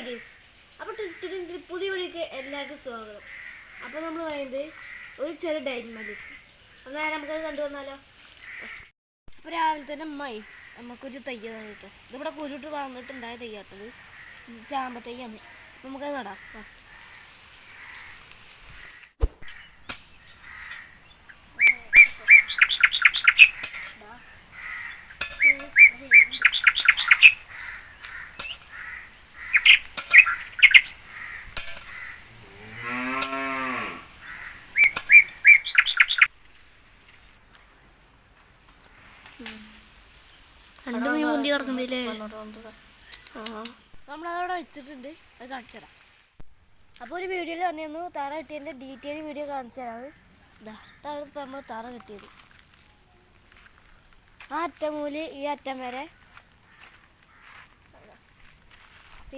Hi guys അപ്പോൾ സ്റ്റുഡൻസിൽ പുതിയ വഴിക്ക് എല്ലാവർക്കും സ്വാഗതം. അപ്പോൾ നമ്മൾ പറയുന്നത് ഒരു ചെറിയ ഡൈറ്റ് മതി. അന്നേരം നമുക്കത് കണ്ടുവന്നാലോ അപ്പോൾ രാവിലെ തന്നെ അമ്മായി നമുക്കൊരു തയ്യ തന്നിട്ട് ഇതിവിടെ കുരുട്ട് വളർന്നിട്ടുണ്ടായ തയ്യാട്ടത് ചാമ്പ നമുക്കത് നടാം. രണ്ട് മീൻ മുന്തി കിടക്കുന്നില്ലേ നമ്മളതവിടെ വെച്ചിട്ടുണ്ട്. അത് കാണിച്ചു തരാം. അപ്പോൾ ഒരു വീഡിയോയിൽ വന്നിരുന്നു. തറ കിട്ടിയതിന്റെ ഡീറ്റെയിൽ വീഡിയോ കാണിച്ചു തരാം. ഇതാ ഇതാണ് ഇപ്പം നമ്മൾ തറ കിട്ടിയത്. ആ അറ്റം മൂൽ ഈ അറ്റം വരെ.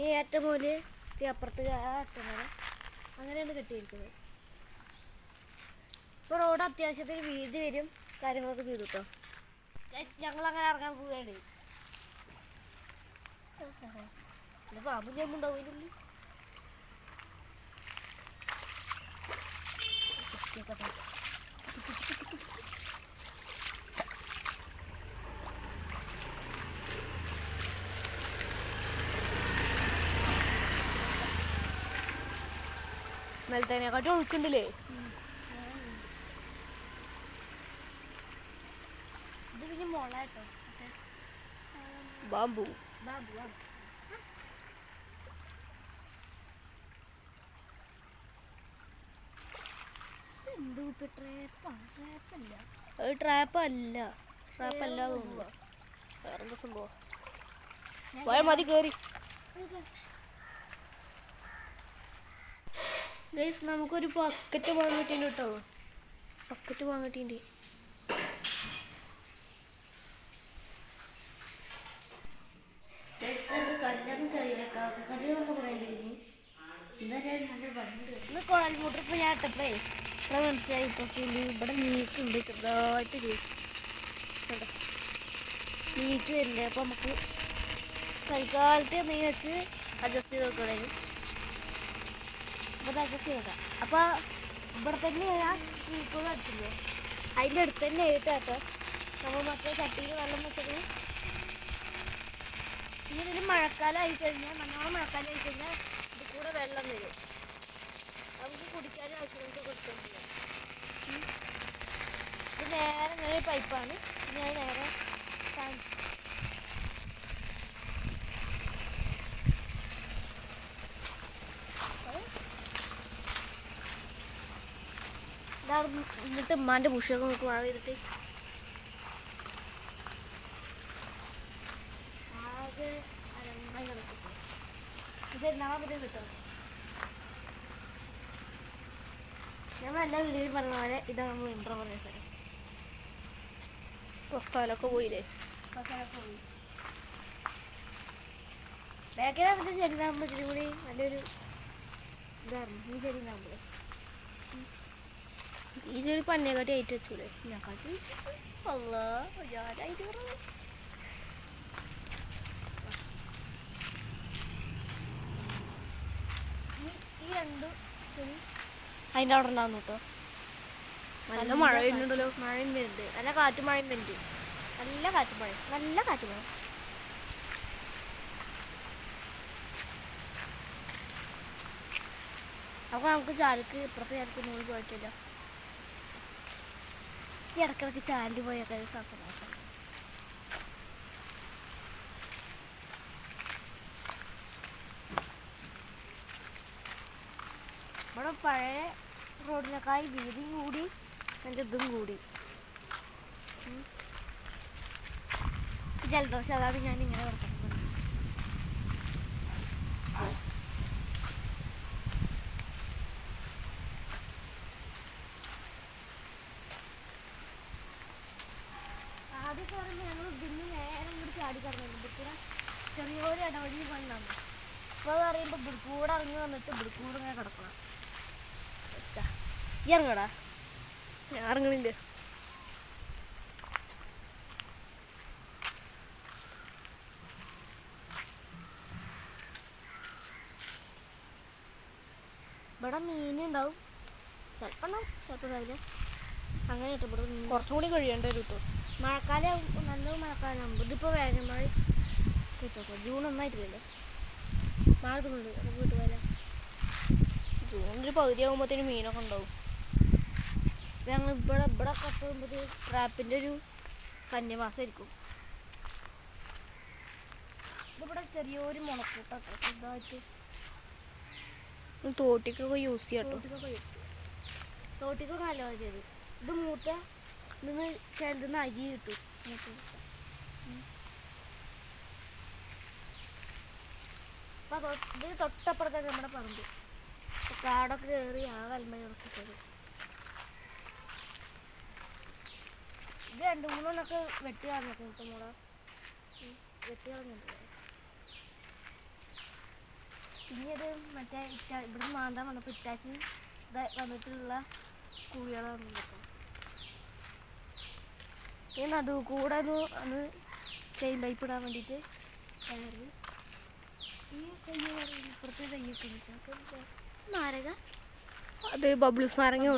ഈ അറ്റം മൂൽ ഈ അപ്പുറത്ത് ആ അറ്റം വരെ. അങ്ങനെയാണ് കിട്ടിയിരിക്കുന്നത്. ഇപ്പോൾ റോഡ് അത്യാവശ്യത്തിന് വീതി വരും. കാര്യങ്ങളൊക്കെ ചെയ്തു കേട്ടോ ഞങ്ങൾ അങ്ങനെ ഇറങ്ങാൻ പോവുകയാണ് ഇത് പാമ്പ് ചെമ്പുണ്ടാവില്ലല്ലോ നിലത്തേനെക്കാട്ടി ഒഴുക്കുണ്ടല്ലേ ഇത് പിന്നെ മുള കേട്ടോ കുപ്പി ട്രേപ്പാ ട്രേപ്പല്ല അത് ട്രാപ്പ് അല്ല. ട്രാപ്പ് അല്ല തോന്നുന്നു. വേറെന്താ സംഭവം? പോയ മതി കേറി. ഗൈസ് നമുക്കൊരു പക്കറ്റ് വാങ്ങിട്ടുണ്ട് കേട്ടോ. പക്കറ്റ് വാങ്ങിട്ടുണ്ട് ഇന്ന് കുഴൽ മോട്ടർ ഇപ്പൊ ഞാൻ ഇട്ടപ്പേ ഇവിടെ മനസ്സിലായി. ഇപ്പൊ ഇവിടെ നീക്കുണ്ട് ചെറുതായിട്ട് നീക്ക് വരുന്നുണ്ട് അപ്പൊ നമുക്ക് തൽക്കാലത്തെ നീ വെച്ച് അഡ്ജസ്റ്റ് ചെയ്ത് നോക്കണേ ഇവിടെ അഡ്ജസ്റ്റ് ചെയ്തേക്കാം അപ്പൊ ഇവിടെ തന്നെ ഞാൻ നീക്കൊന്നും അടിച്ചില്ലേ അതിന്റെ അടുത്ത് തന്നെ ആയിട്ടാട്ടോ. നമ്മൾ മറ്റേ ചട്ടിയിൽ വെള്ളം വെച്ചിട്ട് ഇനി ഇതിൽ മഴക്കാലം ആയി കഴിഞ്ഞാൽ നല്ലോണം മഴക്കാലമായി കഴിഞ്ഞാൽ ഇത് കൂടെ വെള്ളം വരും. നമുക്ക് കുടിക്കാനും ആവശ്യങ്ങൾക്ക് കൊടുക്കുന്നില്ല ഇത് നേരെ ഒരു പൈപ്പാണ്. ഞാൻ നേരെ ഇതാണ് എന്നിട്ട് ഉമ്മാന്റെ ഭൂഷ്യൊക്കെ നമുക്ക് മഴ ചെയ്തിട്ട് മുതൽ കിട്ടും. ഞങ്ങൾ എല്ലാ വീഡിയോയും പറഞ്ഞ പോലെ ഇതാണ് നമ്മൾ ഇൻട്രോ പറഞ്ഞ സ്ഥലം സ്ഥലമൊക്കെ പോയില്ലേ? ബസ്സൊക്കെ പോയി. ബാക്കിലാകുമ്പോൾ ഇച്ചിരി കൂടി നല്ലൊരു ഇതായിരുന്നു. ഈ ചെടിനാകുമ്പോൾ ഈ ചെടി പന്നേക്കാട്ടി ആയിട്ട് വെച്ചൂലേ ഞാൻ കാട്ടി അല്ല ഞാനായിട്ട് പറഞ്ഞു ചെടി അതിന്റെ അവിടെ ഉണ്ടാവുന്നു കേട്ടോ. നല്ല മഴ വരുന്നുണ്ടല്ലോ. മഴയും വരുന്നുണ്ട്. നല്ല കാറ്റും മഴയും വരുന്നുണ്ട്. നല്ല കാറ്റും മഴ. നല്ല കാറ്റും മഴ. അപ്പോൾ നമുക്ക് ചാലക്ക് ഇപ്പുറത്തെ ചാലക്ക് നൂൽ പോയിട്ടില്ല. ഇടക്കിടക്ക് ചാലിൽ പോയൊക്കെ സാധനം ഇവിടെ പഴയ റോഡിനേക്കായി വീതിയും കൂടി എന്റെ ഇതും കൂടി. ജലദോഷം അതാണ് ഞാൻ ഇങ്ങനെ കിടക്കുന്നത് ആദ്യമൊക്കെ ഞങ്ങൾ ഇതിന് നേരം ഇങ്ങോട്ട് ചാടി കിടന്നു ഇവിടെ ചെറിയൊരു ഇടവഴി കൊണ്ടാണ് ഇപ്പോൾ പറയുമ്പോൾ ബിടുക്കൂടെ ഇറങ്ങി വന്നിട്ട് ബിടുക്കൂടെ ഇങ്ങനെ കിടക്കണം. ഇറങ്ങടാ. ഞാൻ ഇറങ്ങണില്ല. ഇവിടെ മീനുണ്ടാവും ചിലപ്പോൾ ഉണ്ടാവും ചിലപ്പോൾ ഉണ്ടാവില്ല. അങ്ങനെ കിട്ടും ഇവിടെ കുറച്ചും കൂടി കഴിയേണ്ടി വരും കേട്ടോ. മഴക്കാലം നല്ല മഴക്കാലമാകുമ്പോൾ ഇതിപ്പോൾ വേനൽ മഴ കിട്ടും ജൂൺ ഒന്നായിട്ടില്ലല്ലോ. മഴ നമുക്ക് കിട്ടുമല്ലോ ജൂണിൽ പകുതി ആകുമ്പോഴത്തേനും മീനൊക്കെ ഉണ്ടാവും. ഞങ്ങൾ ഇവിടെ ഇവിടെ കട്ടുമ്പോൾ ട്രാപ്പിന്റെ ഒരു കന്യമാസമായിരിക്കും ഇവിടെ ചെറിയൊരു മുളക്കൂട്ടൊക്കെ ചെറുതായിട്ട് തോട്ടിക്കൊക്കെ യൂസ് ചെയ്യാം തോട്ടിക്കൊക്കെ തോട്ടിക്കൊക്കെ നല്ല മതിയത് ഇത് മൂത്ത നിന്ന് ചേർന്ന് അരി കിട്ടും. അപ്പൊ ഇത് തൊട്ടപ്പുറത്താണ് നമ്മുടെ പറമ്പ് കാടൊക്കെ കയറി ആ കൽമണി ഉറക്കിട്ടത് രണ്ട് മൂന്നെണ്ണൊക്കെ വെട്ടി കളഞ്ഞു കേട്ടോ മോളെ? ഉം, വെട്ടി കളഞ്ഞിട്ടുണ്ട് ഇനി അത് മറ്റേ ഇറ്റ ഇവിടെ മാന്താൻ വന്നപ്പോൾ ഇറ്റാച്ചി വന്നിട്ടുള്ള കുഴികളാണ് ഈ നടു കൂടെ ഒന്ന് ചെയിൻ പൈപ്പ് ഇടാൻ വേണ്ടിയിട്ട് കയറി. ഈ തെയ്യ ഇപ്പുറത്തെ കയ്യൊക്കെ നാരക അത് ബബിൾസ് നാരങ്ങ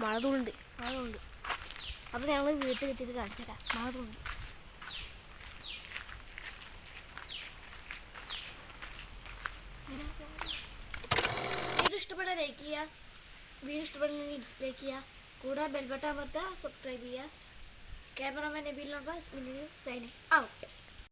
മഴ തുണ്ട് അതുണ്ട് അപ്പോൾ ഞങ്ങൾ വീട്ടിൽ എത്തിയിട്ട് കാണിച്ചു തരാം അതുണ്ട് വീഡിയോ ഇഷ്ടപ്പെട്ട ലൈക്ക് ചെയ്യുക. വീഡിയോ ഇഷ്ടപ്പെടുന്ന ഡിസ്ലൈക്ക് ചെയ്യുക. കൂടെ ബെൽബട്ട അമർത്തുക സബ്സ്ക്രൈബ് ചെയ്യുക. Cameraman Nabeel Nabas signing out